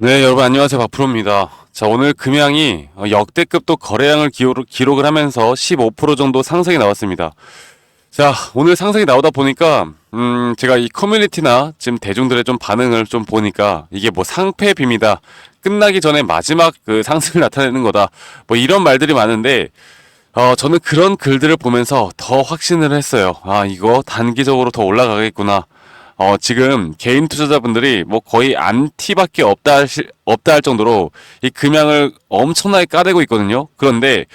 네, 여러분 안녕하세요. 박프로입니다. 자, 오늘 금양이 어, 역대급 또 거래량을 기록, 기록을 하면서 15% 정도 상승이 나왔습니다. 자, 오늘 상승이 나오다 보니까 음, 제가 이 커뮤니티나 지금 대중들의 좀 반응을 좀 보니까 이게 뭐 상패 빔이다. 끝나기 전에 마지막 그 상승을 나타내는 거다. 뭐 이런 말들이 많은데 어, 저는 그런 글들을 보면서 더 확신을 했어요. 아, 이거 단기적으로 더 올라가겠구나. 어, 지금 개인 투자자분들이 뭐 거의 안티밖에 없다 할, 시- 없다 할 정도로 이 금양을 엄청나게 까대고 있거든요. 그런데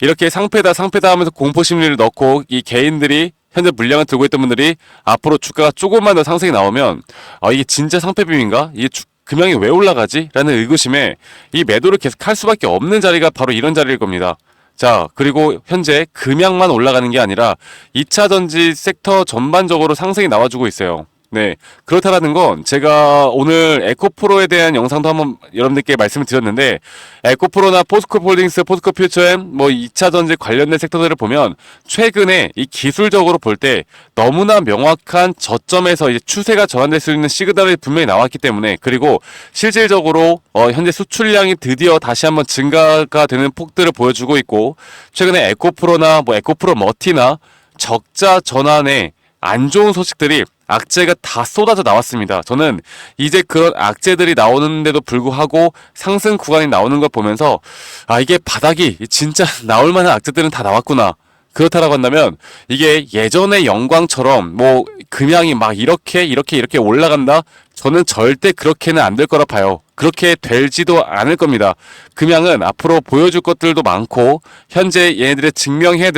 이렇게 상패다 상패다 하면서 공포 심리를 넣고 이 개인들이 현재 물량을 들고 있던 분들이 앞으로 주가가 조금만 더 상승이 나오면 아, 이게 진짜 상패빔인가? 이게 주- 금양이 왜 올라가지? 라는 의구심에 이 매도를 계속 할 수밖에 없는 자리가 바로 이런 자리일 겁니다. 자, 그리고 현재 금양만 올라가는 게 아니라 2차 전지 섹터 전반적으로 상승이 나와주고 있어요. 네. 그렇다라는 건 제가 오늘 에코프로에 대한 영상도 한번 여러분들께 말씀을 드렸는데 에코프로나 포스코 홀딩스, 포스코 퓨처엠 뭐 2차 전지 관련된 섹터들을 보면 최근에 이 기술적으로 볼 때 너무나 명확한 저점에서 이제 추세가 전환될 수 있는 시그널이 분명히 나왔기 때문에 그리고 실질적으로 어, 현재 수출량이 드디어 다시 한번 증가가 되는 폭들을 보여주고 있고 최근에 에코프로나 뭐 에코프로 머티나 적자 전환에 안 좋은 소식들이 악재가 다 쏟아져 나왔습니다. 저는 이제 그런 악재들이 나오는데도 불구하고 상승 구간이 나오는 걸 보면서 아 이게 바닥이 진짜 나올 만한 악재들은 다 나왔구나. 그렇다라고 한다면 이게 예전의 영광처럼 뭐 금양이 막 이렇게 이렇게 이렇게 올라간다. 저는 절대 그렇게는 안 될 거라 봐요. 그렇게 될지도 않을 겁니다. 금양은 앞으로 보여줄 것들도 많고 현재 얘네들의 증명해야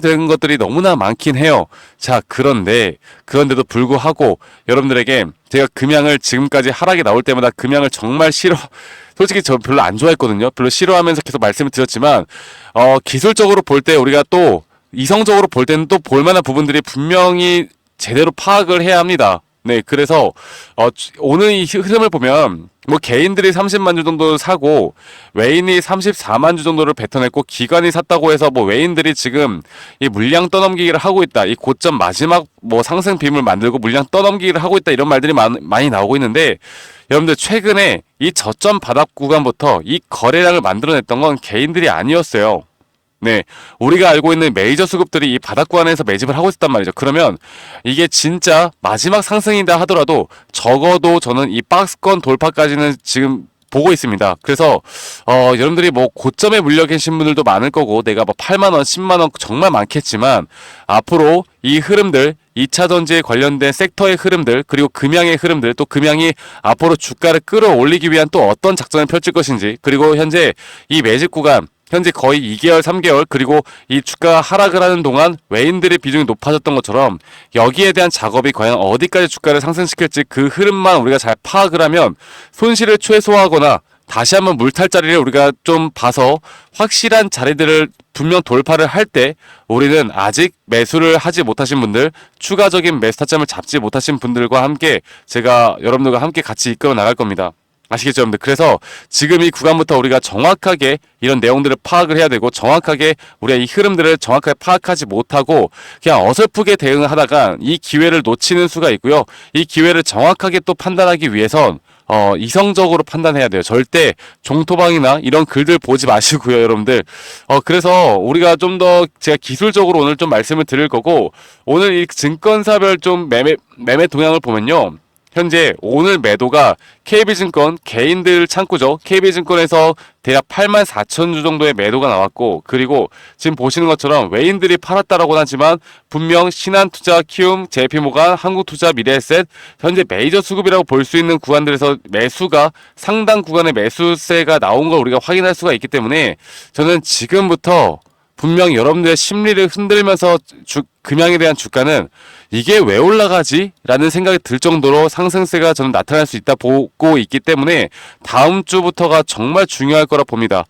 되는 것들이 너무나 많긴 해요. 자 그런데 그런데도 불구하고 여러분들에게 제가 금양을 지금까지 하락이 나올 때마다 금양을 정말 싫어 솔직히 저 별로 안 좋아했거든요. 별로 싫어하면서 계속 말씀을 드렸지만 어 기술적으로 볼 때 우리가 또 이성적으로 볼 때는 또 볼만한 부분들이 분명히 제대로 파악을 해야 합니다. 네, 그래서 어, 주- 오늘 이 흐름을 보면 뭐 개인들이 30만 주 정도 사고 외인이 34만 주 정도를 뱉어냈고 기관이 샀다고 해서 뭐 외인들이 지금 이 물량 떠넘기기를 하고 있다. 이 고점 마지막 뭐 상승 빔을 만들고 물량 떠넘기기를 하고 있다. 이런 말들이 많, 많이 나오고 있는데 여러분들 최근에 이 저점 바닥 구간부터 이 거래량을 만들어냈던 건 개인들이 아니었어요. 네, 우리가 알고 있는 메이저 수급들이 이 바닥 구간에서 매집을 하고 있단 말이죠. 그러면 이게 진짜 마지막 상승이다 하더라도 적어도 저는 이 박스권 돌파까지는 지금 보고 있습니다. 그래서 어 여러분들이 뭐 고점에 물려 계신 분들도 많을 거고 내가 뭐 8만 원, 10만 원 정말 많겠지만 앞으로 이 흐름들 2차 전지에 관련된 섹터의 흐름들 그리고 금양의 흐름들 또 금양이 앞으로 주가를 끌어올리기 위한 또 어떤 작전을 펼칠 것인지 그리고 현재 이 매집 구간 현재 거의 2개월, 3개월 그리고 이 주가가 하락을 하는 동안 외인들의 비중이 높아졌던 것처럼 여기에 대한 작업이 과연 어디까지 주가를 상승시킬지 그 흐름만 우리가 잘 파악을 하면 손실을 최소화하거나 다시 한번 물탈 자리를 우리가 좀 봐서 확실한 자리들을 분명 돌파를 할 때 우리는 아직 매수를 하지 못하신 분들 추가적인 매수 타점을 잡지 못하신 분들과 함께 제가 여러분들과 함께 같이 이끌어 나갈 겁니다. 아시겠죠, 여러분들? 그래서 지금 이 구간부터 우리가 정확하게 이런 내용들을 파악을 해야 되고 정확하게 우리가 이 흐름들을 정확하게 파악하지 못하고 그냥 어설프게 대응을 하다가 이 기회를 놓치는 수가 있고요. 이 기회를 정확하게 또 판단하기 위해선 어, 이성적으로 판단해야 돼요. 절대 종토방이나 이런 글들 보지 마시고요, 여러분들. 어, 그래서 우리가 좀 더 제가 기술적으로 오늘 좀 말씀을 드릴 거고, 오늘 이 증권사별 좀 매매, 매매 동향을 보면요. 현재 오늘 매도가 KB증권 개인들 창구죠. KB증권에서 대략 8만 4천 주 정도의 매도가 나왔고 그리고 지금 보시는 것처럼 외인들이 팔았다라고 하지만 분명 신한투자, 키움, JP모간, 한국투자, 미래에셋 현재 메이저 수급이라고 볼 수 있는 구간들에서 매수가 상당 구간의 매수세가 나온 걸 우리가 확인할 수가 있기 때문에 저는 지금부터 분명 여러분들의 심리를 흔들면서 주, 금양에 대한 주가는 이게 왜 올라가지? 라는 생각이 들 정도로 상승세가 저는 나타날 수 있다 보고 있기 때문에 다음 주부터가 정말 중요할 거라 봅니다.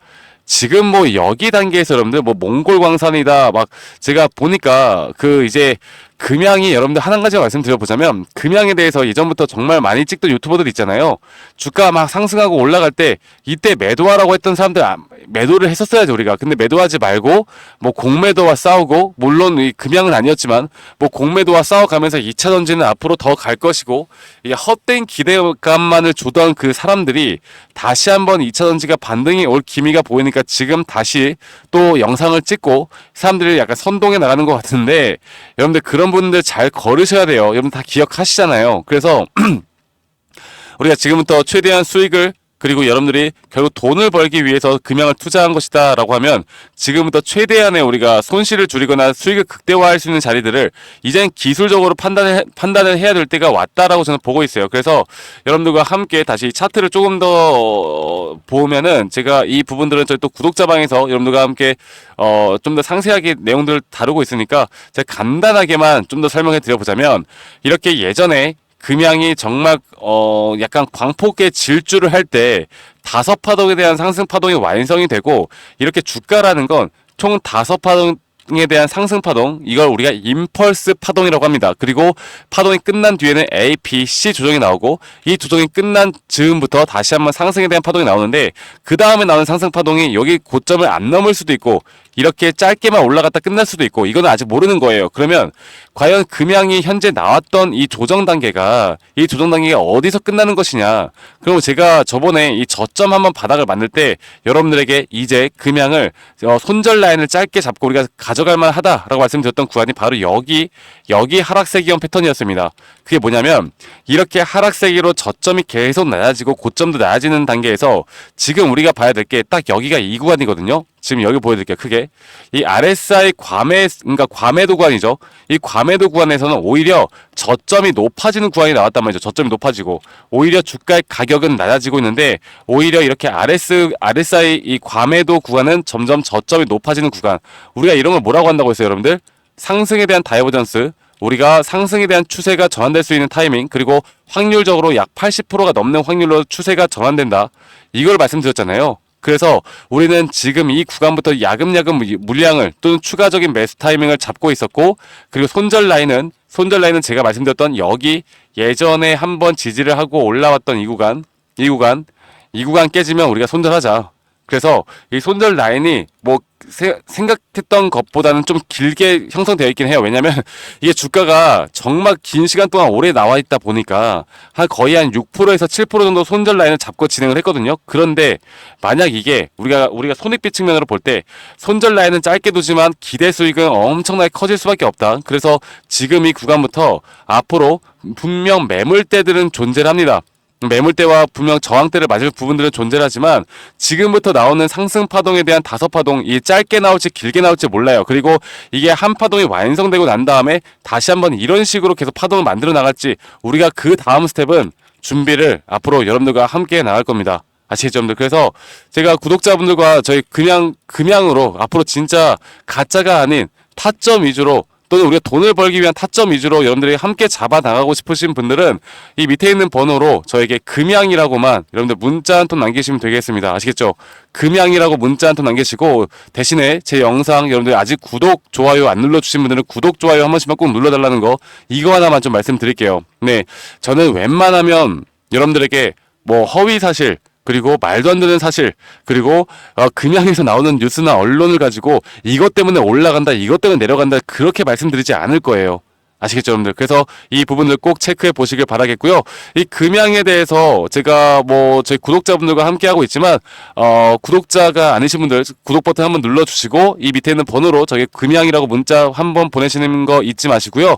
지금 뭐 여기 단계에서 여러분들 뭐 몽골 광산이다 막 제가 보니까 그 이제 금양이 여러분들 한 가지 말씀드려보자면 금양에 대해서 예전부터 정말 많이 찍던 유튜버들 있잖아요. 주가 막 상승하고 올라갈 때 이때 매도하라고 했던 사람들 아, 매도를 했었어야죠 우리가. 근데 매도하지 말고 뭐 공매도와 싸우고 물론 이 금양은 아니었지만 뭐 공매도와 싸워가면서 2차 전지는 앞으로 더 갈 것이고 이 헛된 기대감만을 주던 그 사람들이 다시 한번 2차 전지가 반등이 올 기미가 보이니까 지금 다시 또 영상을 찍고 사람들이 약간 선동해 나가는 것 같은데 여러분들 그런 분들 잘 걸으셔야 돼요. 여러분 다 기억하시잖아요. 그래서 우리가 지금부터 최대한 수익을 그리고 여러분들이 결국 돈을 벌기 위해서 금양을 투자한 것이다 라고 하면 지금부터 최대한의 우리가 손실을 줄이거나 수익을 극대화할 수 있는 자리들을 이젠 기술적으로 판단을, 판단을 해야 될 때가 왔다라고 저는 보고 있어요. 그래서 여러분들과 함께 다시 차트를 조금 더 어, 보면은 제가 이 부분들은 저희 또 구독자방에서 여러분들과 함께 어, 좀 더 상세하게 내용들을 다루고 있으니까 제가 간단하게만 좀 더 설명해 드려보자면 이렇게 예전에 금양이 정말 어 약간 광폭의 질주를 할 때 다섯 파동에 대한 상승 파동이 완성이 되고 이렇게 주가라는 건 총 다섯 파동 에 대한 상승 파동 이걸 우리가 임펄스 파동이라고 합니다. 그리고 파동이 끝난 뒤에는 A, B, C 조정이 나오고 이 조정이 끝난 즈음부터 다시 한번 상승에 대한 파동이 나오는데 그 다음에 나오는 상승 파동이 여기 고점을 안 넘을 수도 있고 이렇게 짧게만 올라갔다 끝날 수도 있고 이거는 아직 모르는 거예요. 그러면 과연 금양이 현재 나왔던 이 조정 단계가 이 조정 단계가 어디서 끝나는 것이냐? 그럼 제가 저번에 이 저점 한번 바닥을 만들 때 여러분들에게 이제 금양을 어, 손절 라인을 짧게 잡고 우리가 가져갈 만하다라고 말씀드렸던 구간이 바로 여기 여기 하락세기형 패턴이었습니다. 그게 뭐냐면 이렇게 하락세기로 저점이 계속 낮아지고 고점도 낮아지는 단계에서 지금 우리가 봐야 될 게 딱 여기가 이 구간이거든요. 지금 여기 보여드릴게요. 크게 이 RSI 과매 그러니까 과매도 구간이죠. 이 과매도 구간에서는 오히려 저점이 높아지는 구간이 나왔단 말이죠. 저점이 높아지고 오히려 주가의 가격은 낮아지고 있는데 오히려 이렇게 RS RSI 이 과매도 구간은 점점 저점이 높아지는 구간. 우리가 이런 걸 뭐라고 한다고 했어요, 여러분들? 상승에 대한 다이버전스. 우리가 상승에 대한 추세가 전환될 수 있는 타이밍 그리고 확률적으로 약 80%가 넘는 확률로 추세가 전환된다. 이걸 말씀드렸잖아요. 그래서 우리는 지금 이 구간부터 야금야금 물량을 또는 추가적인 매수 타이밍을 잡고 있었고 그리고 손절 라인은 손절 라인은 제가 말씀드렸던 여기 예전에 한번 지지를 하고 올라왔던 이 구간 이 구간 이 구간 깨지면 우리가 손절하자. 그래서 이 손절 라인이 뭐 세, 생각했던 것보다는 좀 길게 형성되어 있긴 해요. 왜냐면 이게 주가가 정말 긴 시간 동안 오래 나와 있다 보니까 한 거의 한 6%에서 7% 정도 손절 라인을 잡고 진행을 했거든요. 그런데 만약 이게 우리가 우리가 손익비 측면으로 볼 때 손절 라인은 짧게 두지만 기대 수익은 엄청나게 커질 수밖에 없다. 그래서 지금 이 구간부터 앞으로 분명 매물대들은 존재를 합니다. 매물대와 분명 저항대를 맞을 부분들은 존재하지만 지금부터 나오는 상승 파동에 대한 다섯 파동 이 짧게 나올지 길게 나올지 몰라요. 그리고 이게 한 파동이 완성되고 난 다음에 다시 한번 이런 식으로 계속 파동을 만들어 나갈지 우리가 그 다음 스텝은 준비를 앞으로 여러분들과 함께 나갈 겁니다. 아시겠죠, 여러분들? 그래서 제가 구독자분들과 저희 그냥 금양으로 앞으로 진짜 가짜가 아닌 타점 위주로 또는 우리가 돈을 벌기 위한 타점 위주로 여러분들이 함께 잡아 나가고 싶으신 분들은 이 밑에 있는 번호로 저에게 금양이라고만 여러분들 문자 한 통 남기시면 되겠습니다. 아시겠죠? 금양이라고 문자 한 통 남기시고 대신에 제 영상 여러분들 아직 구독, 좋아요 안 눌러주신 분들은 구독, 좋아요 한 번씩만 꼭 눌러달라는 거 이거 하나만 좀 말씀드릴게요. 네, 저는 웬만하면 여러분들에게 뭐 허위 사실 그리고 말도 안 되는 사실 그리고 어, 금양에서 나오는 뉴스나 언론을 가지고 이것 때문에 올라간다 이것 때문에 내려간다 그렇게 말씀드리지 않을 거예요. 아시겠죠, 여러분들? 그래서 이 부분을 꼭 체크해 보시길 바라겠고요. 이 금양에 대해서 제가 뭐 저희 구독자분들과 함께 하고 있지만 어 구독자가 아니신 분들 구독 버튼 한번 눌러 주시고 이 밑에 있는 번호로 저기 금양이라고 문자 한번 보내시는 거 잊지 마시고요.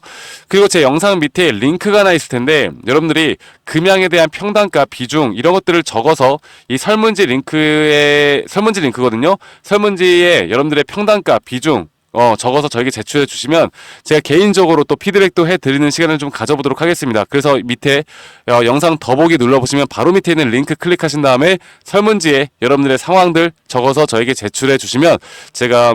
그리고 제 영상 밑에 링크가 하나 있을 텐데 여러분들이 금양에 대한 평단가 비중 이런 것들을 적어서 이 설문지 링크에 설문지 링크거든요. 설문지에 여러분들의 평단가 비중 어, 적어서 저에게 제출해 주시면 제가 개인적으로 또 피드백도 해 드리는 시간을 좀 가져보도록 하겠습니다. 그래서 밑에 어, 영상 더보기 눌러보시면 바로 밑에 있는 링크 클릭하신 다음에 설문지에 여러분들의 상황들 적어서 저에게 제출해 주시면 제가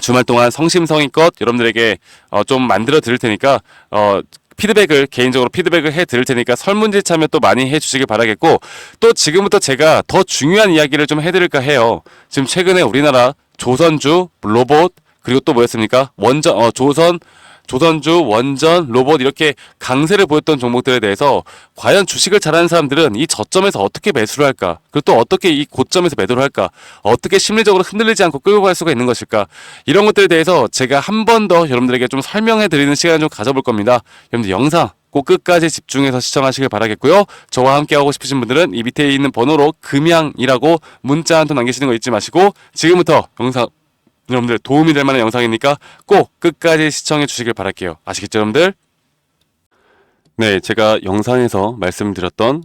주말 동안 성심성의껏 여러분들에게 어, 좀 만들어 드릴 테니까 어, 피드백을 개인적으로 피드백을 해 드릴 테니까 설문지 참여 또 많이 해 주시길 바라겠고 또 지금부터 제가 더 중요한 이야기를 좀 해드릴까 해요. 지금 최근에 우리나라 조선주 로봇 그리고 또 뭐였습니까? 원전 어, 조선 조선주, 원전, 로봇 이렇게 강세를 보였던 종목들에 대해서 과연 주식을 잘하는 사람들은 이 저점에서 어떻게 매수를 할까? 그리고 또 어떻게 이 고점에서 매도를 할까? 어떻게 심리적으로 흔들리지 않고 끌고 갈 수가 있는 것일까? 이런 것들에 대해서 제가 한 번 더 여러분들에게 좀 설명해 드리는 시간을 좀 가져볼 겁니다. 여러분들 영상 꼭 끝까지 집중해서 시청하시길 바라겠고요. 저와 함께 하고 싶으신 분들은 이 밑에 있는 번호로 금양이라고 문자 한 통 남기시는 거 잊지 마시고 지금부터 영상 여러분들 도움이 될 만한 영상이니까 꼭 끝까지 시청해 주시길 바랄게요. 아시겠죠, 여러분들? 네, 제가 영상에서 말씀드렸던